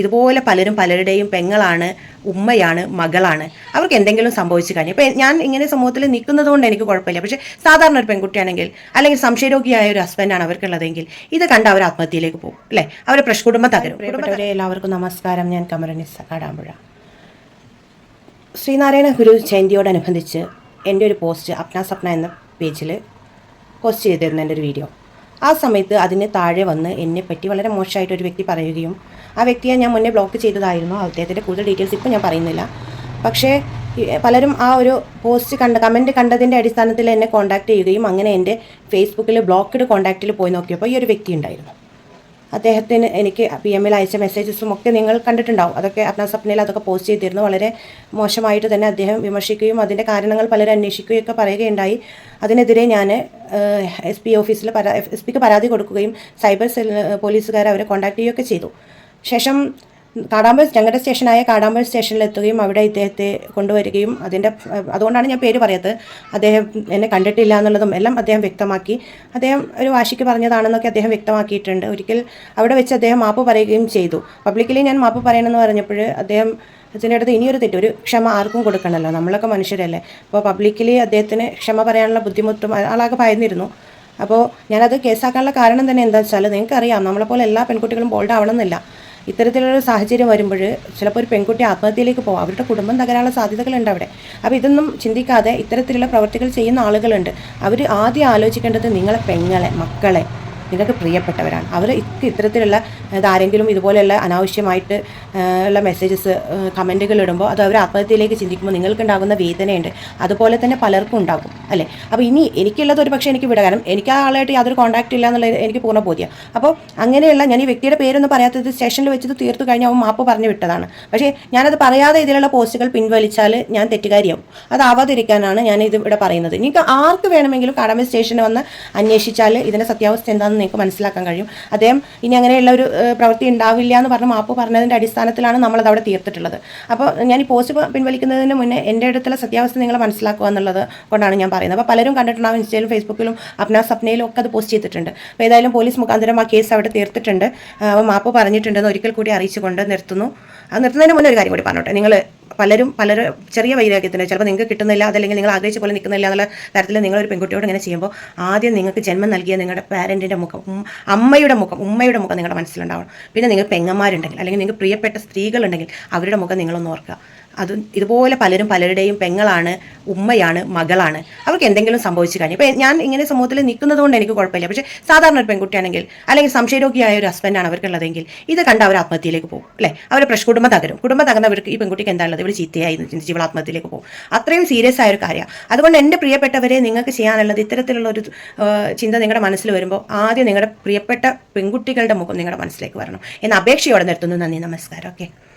ഇതുപോലെ പലരും പലരുടെയും പെങ്ങളാണ് ഉമ്മയാണ് മകളാണ്. അവർക്ക് എന്തെങ്കിലും സംഭവിച്ചു കഴിഞ്ഞു ഇപ്പം ഞാൻ ഇങ്ങനെ സമൂഹത്തിൽ നിൽക്കുന്നത് കൊണ്ട് എനിക്ക് കുഴപ്പമില്ല. പക്ഷേ സാധാരണ ഒരു പെൺകുട്ടിയാണെങ്കിൽ അല്ലെങ്കിൽ സംശയരോഗിയായ ഒരു ഹസ്ബൻഡാണ് അവർക്കുള്ളതെങ്കിൽ ഇത് കണ്ട് അവർ ആത്മഹത്യയിലേക്ക് പോകും അല്ലേ? അവരെ പ്രശ് കുടുംബം തകരും. എല്ലാവർക്കും നമസ്കാരം. ഞാൻ കമരനിസ് കാടാമ്പുഴ. ശ്രീനാരായണ ഗുരു ജയന്തിയോടനുബന്ധിച്ച് എന്റെ ഒരു പോസ്റ്റ് അപ്ന സപ്ന എന്ന പേജിൽ പോസ്റ്റ് ചെയ്തിരുന്നു എന്റെ ഒരു വീഡിയോ. ആ സമയത്ത് അതിന് താഴെ വന്ന് എന്നെ പറ്റി വളരെ മോശമായിട്ട് ഒരു വ്യക്തി പറയുകയും ആ വ്യക്തിയെ ഞാൻ മുന്നേ ബ്ലോക്ക് ചെയ്തതായിരുന്നു. അദ്ദേഹത്തിന്റെ കൂടുതൽ ഡീറ്റെയിൽസ് ഇപ്പോൾ ഞാൻ പറയുന്നില്ല. പക്ഷേ പലരും ആ ഒരു പോസ്റ്റ് കണ്ട കമന്റ് കണ്ടതിന്റെ അടിസ്ഥാനത്തിൽ എന്നെ കോൺടാക്ട് ചെയ്യുകയും അങ്ങനെ എന്റെ ഫേസ്ബുക്കിൽ ബ്ലോക്ക്ഡ് കോൺടാക്റ്റിൽ പോയി നോക്കിയപ്പോൾ ഈ ഒരു വ്യക്തി ഉണ്ടായിരുന്നു. അദ്ദേഹത്തിന് എനിക്ക് പി എമ്മിൽ അയച്ച മെസ്സേജസും ഒക്കെ നിങ്ങൾ കണ്ടിട്ടുണ്ടാവും. അതൊക്കെ അപ്നാ സ്വപ്നയിൽ അതൊക്കെ പോസ്റ്റ് ചെയ്തിരുന്നു. വളരെ മോശമായിട്ട് തന്നെ അദ്ദേഹം വിമർശിക്കുകയും അതിന്റെ കാരണങ്ങൾ പലരും അന്വേഷിക്കുകയും ഒക്കെ പറയുകയുണ്ടായി. അതിനെതിരെ ഞാൻ എസ് പി ഓഫീസിൽ പരാ എസ് പിക്ക് പരാതി കൊടുക്കുകയും സൈബർ സെൽ പോലീസുകാർ അവരെ കോൺടാക്ട് ചെയ്യുകയൊക്കെ ചെയ്തു. ശേഷം കാടാമ്പൽ ഞങ്ങളുടെ സ്റ്റേഷനായ കാടാമ്പൽ സ്റ്റേഷനിൽ എത്തുകയും അവിടെ ഇദ്ദേഹത്തെ കൊണ്ടുവരികയും അതിന്റെ അതുകൊണ്ടാണ് ഞാൻ പേര് പറയാത്തത് അദ്ദേഹം എന്നെ കണ്ടിട്ടില്ല എന്നുള്ളതും എല്ലാം അദ്ദേഹം വ്യക്തമാക്കി. അദ്ദേഹം ഒരു വാശിക്ക് പറഞ്ഞതാണെന്നൊക്കെ അദ്ദേഹം വ്യക്തമാക്കിയിട്ടുണ്ട്. ഒരിക്കൽ അവിടെ വെച്ച് അദ്ദേഹം മാപ്പ് പറയുകയും ചെയ്തു. പബ്ലിക്കലി ഞാൻ മാപ്പ് പറയണമെന്ന് പറഞ്ഞപ്പോൾ അദ്ദേഹം അച്ഛന്റെ അടുത്ത് ഇനിയൊരു തെറ്റ് ഒരു ക്ഷമ ആർക്കും കൊടുക്കണമല്ലോ. നമ്മളൊക്കെ മനുഷ്യരല്ലേ. അപ്പോൾ പബ്ലിക്കലി അദ്ദേഹത്തിന് ക്ഷമ പറയാനുള്ള ബുദ്ധിമുട്ടും ആളാകെ ഭയന്നിരുന്നു. അപ്പോൾ ഞാനത് കേസാക്കാനുള്ള കാരണം തന്നെ എന്താ വെച്ചാൽ നിങ്ങൾക്കറിയാം. നമ്മളെപ്പോലെ എല്ലാ പെൺകുട്ടികളും ബോൾഡ് ആവണമെന്നില്ല ഇത്തരത്തിലുള്ള സാഹചര്യം വരുമ്പോൾ ചിലപ്പോൾ ഒരു പെൺകുട്ടി ആത്മഹത്യയിലേക്ക് പോകും. അവരുടെ കുടുംബം തകരാനുള്ള സാധ്യതകളുണ്ട് അവിടെ. അപ്പോൾ ഇതൊന്നും ചിന്തിക്കാതെ ഇത്തരത്തിലുള്ള പ്രവർത്തികൾ ചെയ്യുന്ന ആളുകളുണ്ട്. അവർ ആദ്യം ആലോചിക്കേണ്ടത് നിങ്ങളെ പെങ്ങളെ മക്കളെ. നിങ്ങൾക്ക് പ്രിയപ്പെട്ടവരാണ്. അവർ ഇത്തരത്തിലുള്ള ആരെങ്കിലും ഇതുപോലെയുള്ള അനാവശ്യമായിട്ട് ഉള്ള മെസ്സേജസ് കമന്റുകൾ ഇടുമ്പോൾ അത് അവർ ആത്മഹത്യയിലേക്ക് ചിന്തിക്കുമ്പോൾ നിങ്ങൾക്കുണ്ടാകുന്ന വേദനയുണ്ട്. അതുപോലെ തന്നെ പലർക്കും ഉണ്ടാകും അല്ലേ? അപ്പോൾ ഇനി എനിക്കുള്ളത് ഒരു പക്ഷേ എനിക്ക് വിടകാരം എനിക്ക് ആ ആളായിട്ട് യാതൊരു കോൺടാക്റ്റ് ഇല്ല എന്നുള്ളത് എനിക്ക് പൂർണ ബോധ്യം. അപ്പോൾ അങ്ങനെയുള്ള ഞാൻ ഈ വ്യക്തിയുടെ പേരൊന്നും പറയാത്തത് സ്റ്റേഷനിൽ വെച്ചത് തീർത്തു കഴിഞ്ഞാൽ അവൻ മാപ്പ് പറഞ്ഞു വിട്ടതാണ്. പക്ഷേ ഞാനത് പറയാതെ ഇതിലുള്ള പോസ്റ്റുകൾ പിൻവലിച്ചാൽ ഞാൻ തെറ്റുകാരിയാവും. അതാവാതിരിക്കാനാണ് ഞാൻ ഇത് ഇവിടെ പറയുന്നത്. നിങ്ങൾക്ക് ആർക്ക് വേണമെങ്കിലും കടമ സ്റ്റേഷനിൽ വന്ന് അന്വേഷിച്ചാൽ ഇതിന്റെ സത്യാവസ്ഥ എന്താണെന്ന് നിങ്ങൾക്ക് മനസ്സിലാക്കാൻ കഴിയും. അദ്ദേഹം ഇനി അങ്ങനെയുള്ള ഒരു പ്രവൃത്തി ഉണ്ടാവില്ല എന്ന് പറഞ്ഞ് മാപ്പ് പറഞ്ഞതിന്റെ അടിസ്ഥാനത്തിലാണ് നമ്മളത് അവിടെ തീർത്തിട്ടുള്ളത്. അപ്പോൾ ഞാൻ ഈ പോസ്റ്റ് പിൻവലിക്കുന്നതിന് മുന്നേ എന്റെ അടുത്തുള്ള സത്യാവസ്ഥ നിങ്ങൾ മനസ്സിലാക്കുക എന്നുള്ളത് കൊണ്ടാണ് ഞാൻ പറയുന്നത്. അപ്പോൾ പലരും കണ്ടിട്ടുണ്ടാവും ഇൻസ്റ്റയിലും ഫേസ്ബുക്കിലും അപ്ന സപ്നയിലും ഒക്കെ അത് പോസ്റ്റ് ചെയ്തിട്ടുണ്ട്. അപ്പോൾ ഏതായാലും പോലീസ് മുഖാന്തരം ആ കേസ് അവിടെ തീർത്തിട്ടുണ്ട്. അപ്പോൾ മാപ്പ് പറഞ്ഞിട്ടുണ്ടെന്ന് ഒരിക്കൽ കൂടി അറിയിച്ചുകൊണ്ട് നിർത്തുന്നു. അത് നിർത്തുന്നതിന് മുന്നേ ഒരു കാര്യം കൂടി പറഞ്ഞോട്ടെ. നിങ്ങൾ പലരും പലരും ചെറിയ വൈരാഗ്യത്തിന് ചിലപ്പോൾ നിങ്ങൾക്ക് കിട്ടുന്നില്ല അതല്ലെങ്കിൽ നിങ്ങൾ ആഗ്രഹിച്ച പോലെ നിൽക്കുന്നില്ല എന്നുള്ള തരത്തിൽ നിങ്ങളൊരു പെൺകുട്ടിയോട് ഇങ്ങനെ ചെയ്യുമ്പോൾ ആദ്യം നിങ്ങൾക്ക് ജന്മം നൽകിയ നിങ്ങളുടെ പാരന്റിന്റെ മുഖം അമ്മയുടെ മുഖം ഉമ്മയുടെ മുഖം നിങ്ങളുടെ മനസ്സിലുണ്ടാവണം. പിന്നെ നിങ്ങൾ പെങ്ങന്മാരുണ്ടെങ്കിൽ അല്ലെങ്കിൽ നിങ്ങൾക്ക് പ്രിയപ്പെട്ട സ്ത്രീകളുണ്ടെങ്കിൽ അവരുടെ മുഖം നിങ്ങളൊന്ന് ഓർക്കുക. അത് ഇതുപോലെ പലരും പലരുടെയും പെങ്ങളാണ് ഉമ്മയാണ് മകളാണ്. അവർക്ക് എന്തെങ്കിലും സംഭവിച്ചു കഴിഞ്ഞു ഇപ്പം ഞാൻ ഇങ്ങനെ സമൂഹത്തിൽ നിൽക്കുന്നത് കൊണ്ട് എനിക്ക് കുഴപ്പമില്ല. പക്ഷേ സാധാരണ ഒരു പെൺകുട്ടിയാണെങ്കിൽ അല്ലെങ്കിൽ സംശയരോഗിയായ ഒരു ഹസ്ബൻഡാണ് അവർക്കുള്ളതെങ്കിൽ ഇത് കണ്ട് അവർ ആത്മഹത്യയിലേക്ക് പോകും അല്ലേ? അവരെ പ്രശ് കുടുംബം തകരും. കുടുംബം തകർന്നവർക്ക് ഈ പെൺകുട്ടിക്ക് എന്താ ഉള്ളത്? ഇവർ ചീത്തയായി ചിന്തിച്ച് ഇവൾ ആത്മഹത്യയിലേക്ക് പോകും. അത്രയും സീരിയസ് ആയ ഒരു കാര്യമാണ്. അതുകൊണ്ട് എന്റെ പ്രിയപ്പെട്ടവരെ നിങ്ങൾക്ക് ചെയ്യാനുള്ളത് ഇത്തരത്തിലുള്ള ഒരു ചിന്ത നിങ്ങളുടെ മനസ്സിൽ വരുമ്പോൾ ആദ്യം നിങ്ങളുടെ പ്രിയപ്പെട്ട പെൺകുട്ടികളുടെ മുഖം നിങ്ങളുടെ മനസ്സിലേക്ക് വരണം. എന്ന അപേക്ഷയോടെ നിർത്തുന്നു. നന്ദി നമസ്കാരം. ഓക്കെ.